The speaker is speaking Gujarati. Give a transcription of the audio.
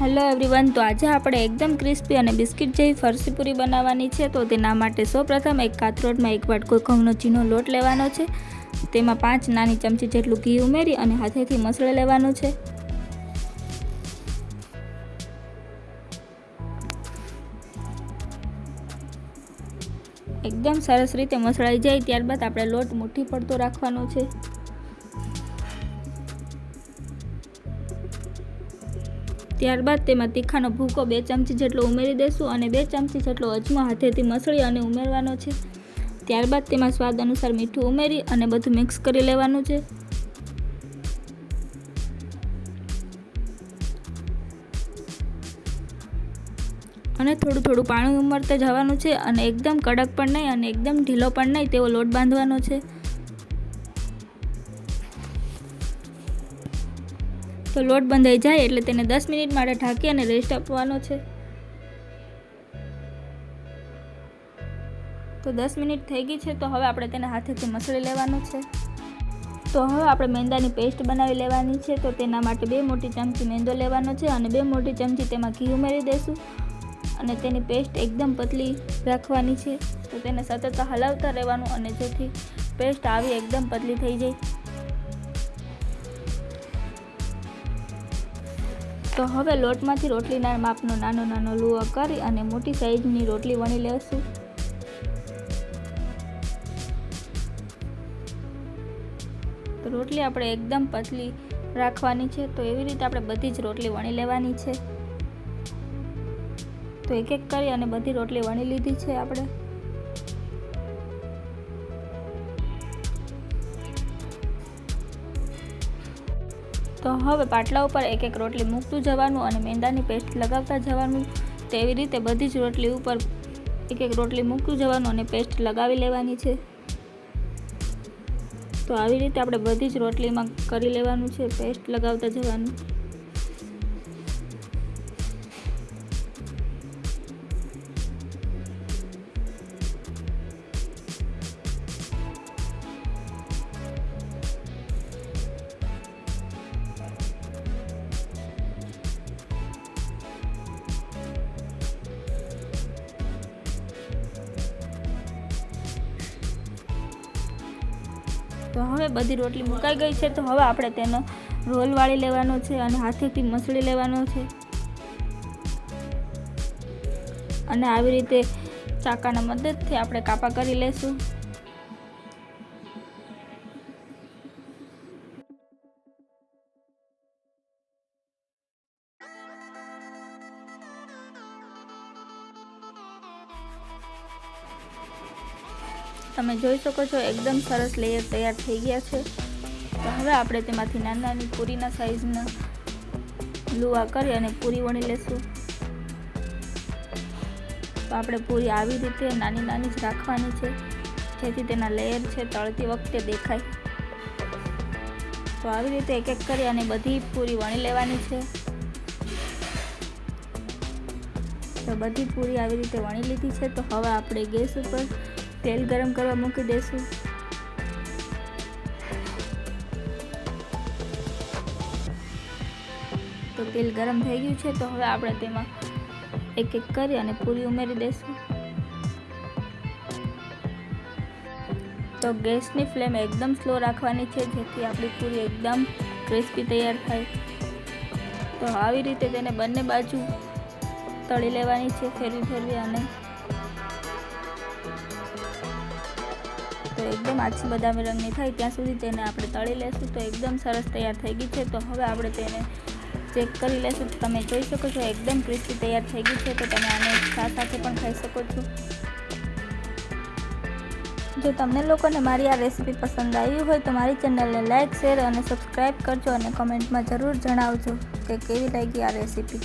હેલો એવરીવન તો આજે આપણે એકદમ ક્રિસ્પી અને બિસ્કિટ જેવી ફરસી પૂરી બનાવવાની છે, તો તેના માટે સૌપ્રથમ એક કાથરોડમાં એક વાટકો ઘઉંનો ઝીણો લોટ લેવાનો છે. તેમાં પાંચ નાની ચમચી જેટલું ઘી ઉમેરી અને હાથેથી મસળી લેવાનું છે. એકદમ સરસ રીતે મસળાઈ જાય, ત્યારબાદ આપણે લોટ મુઠ્ઠી પડતો રાખવાનો છે. ત્યારબાદ તેમાં તીખાનો ભૂકો બે ચમચી જેટલો ઉમેરી દેશું અને બે ચમચી જેટલો અજમો હાથેથી મસળી અને ઉમેરવાનો છે. ત્યારબાદ તેમાં સ્વાદ અનુસાર મીઠું ઉમેરી અને બધું મિક્સ કરી લેવાનું છે. અને થોડું થોડું પાણી ઉમરતા જવાનું છે અને એકદમ કડક પણ નહીં અને એકદમ ઢીલો પણ નહીં તેવો લોટ બાંધવાનો છે. તો લોટ બંધાઈ જાય એટલે તેને દસ મિનિટ માટે ઢાંકી અને રેસ્ટ આપવાનો છે. તો દસ મિનિટ થઈ ગઈ છે, તો હવે આપણે તેને હાથેથી મસળી લેવાનું છે. તો હવે આપણે મેંદાની પેસ્ટ બનાવી લેવાની છે, તો તેના માટે બે મોટી ચમચી મેંદો લેવાનો છે અને બે મોટી ચમચી તેમાં ઘી ઉમેરી દઈશું. અને તેની પેસ્ટ એકદમ પતલી રાખવાની છે, તો તેને સતત હલાવતા રહેવાનું અને જેથી પેસ્ટ આવી એકદમ પતલી થઈ જાય. તો હવે લોટમાંથી રોટલીના માપનો નાનો નાનો લુઓ કરી અને મોટી સાઈઝની રોટલી વણી લેશું. રોટલી આપણે એકદમ પતલી રાખવાની છે, તો એવી રીતે આપણે બધી જ રોટલી વણી લેવાની છે. તો એક એક કરી અને બધી રોટલી વણી લીધી છે આપણે. તો હવે પાટલા ઉપર એક એક રોટલી મૂકતું જવાનું અને મેંદાની પેસ્ટ લગાવતા જવાનું. તેવી રીતે બધી જ રોટલી ઉપર એક એક રોટલી મૂકતું જવાનું અને પેસ્ટ લગાવી લેવાની છે. તો આવી રીતે આપણે બધી જ રોટલીમાં કરી લેવાનું છે, પેસ્ટ લગાવતા જવાનું. તો હવે બધી રોટલી મુકાઈ ગઈ છે, તો હવે આપણે તેનો રોલ વાળી લેવાનો છે અને હાથેથી મસળી લેવાનો છે. અને આવી રીતે ચાકાના મદદથી આપણે કાપા કરી લેશું. તમે જોઈ શકો છો, એકદમ સરસ લેયર તૈયાર થઈ ગયા છે. તો હવે આપણે તેમાંથી નાની નાની પૂરીના સાઈઝના લુવા કરી અને પૂરી વણી લેશું. તો આપણે પૂરી આવી રીતે નાની નાની જ રાખવાની છે, જેથી તેના લેયર છે તળતી વખતે દેખાય. તો આવી રીતે એક એક કરી અને બધી પૂરી વણી લેવાની છે. તો બધી પૂરી આવી રીતે વણી લીધી છે. તો હવે આપણે ગેસ ઉપર તેલ ગરમ કરવા મૂકી દઈશું તો તેલ ગરમ થઈ ગયું છે, તો હવે આપણે તેમાં એક એક કરી અને પૂરી ઉમેરી દઈશું તો ગેસની ફ્લેમ એકદમ સ્લો રાખવાની છે, જેથી આપણી પૂરી એકદમ ક્રિસ્પી તૈયાર થાય. તો આવી રીતે તેને બંને બાજુ તળી લેવાની છે, ફેરવી ફેરવી અને તો એકદમ આછી બદામી રંગની થાય, ત્યાં સુધી તેને આપણે તળી લેશું. તો એકદમ સરસ તૈયાર થઈ ગઈ છે. તો હવે આપણે તેને ચેક કરી લેશું. તમે જોઈ શકો છો, એકદમ ક્રિસ્પી તૈયાર થઈ ગઈ છે. તો તમે આને ચા સાથે પણ ખાઈ શકો છો. જો તમને લોકોને મારી આ રેસીપી પસંદ આવી હોય, તો મારી ચેનલને લાઇક શેર અને સબસ્ક્રાઈબ કરજો અને કમેન્ટમાં જરૂર જણાવજો કે કેવી લાગી આ રેસીપી.